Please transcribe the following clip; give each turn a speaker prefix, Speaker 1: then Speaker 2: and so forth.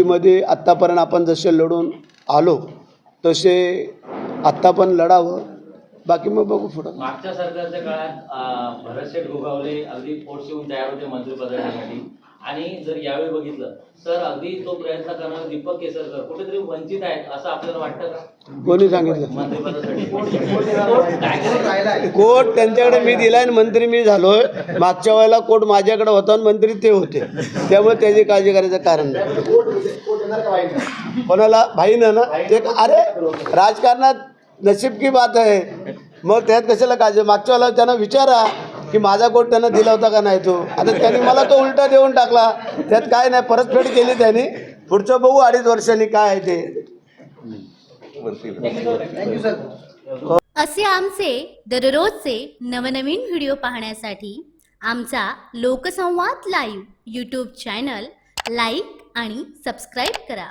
Speaker 1: मध्ये आत्तापर्यंत आपण जसे लढून आलो तसे आत्ता पण लढावं. बाकी मग बघू पुढं.
Speaker 2: मागच्या सरकारच्या काळात अं, भरतशेठ गोगावले अगदी पोट शिवून तयार होते मंत्रिपदासाठी. आणि जर यावेळी बघितलं तर अगदी तो प्रयत्न करणारा दीपक केसरकर कुठेतरी वंचित आहेत असं आपल्याला वाटतं का?
Speaker 1: कोणी सांगितलं?
Speaker 2: मंत्रिपदासाठी?
Speaker 1: कोर्ट त्यांच्याकडे मी दिलाय आणि मंत्री मी झालोय मागच्या वेळेला कोर्ट माझ्याकडे होता आणि मंत्री ते होते. त्यामुळे त्याची काळजी करायचं कारण नाही. कोणाला? भाई ना? ना ते अरे राजकारणात नशीब की बात आहे. मग त्यात कशाला काळजी? मागच्या वेळेला त्यांना विचारा. की माझा कोट त्यांना दिला होता का नाही तो? आता त्यांनी मला तो उलटा देऊन टाकला. त्यात काय नाही परतफेड केली त्यांनी. पुढचं बघू अडीच वर्षांनी काय आहे ते.
Speaker 3: असे आमचे दररोजचे नवनवीन व्हिडिओ पाहण्यासाठी आमचा Loksamvad live YouTube channel like आणि सबस्क्राईब करा.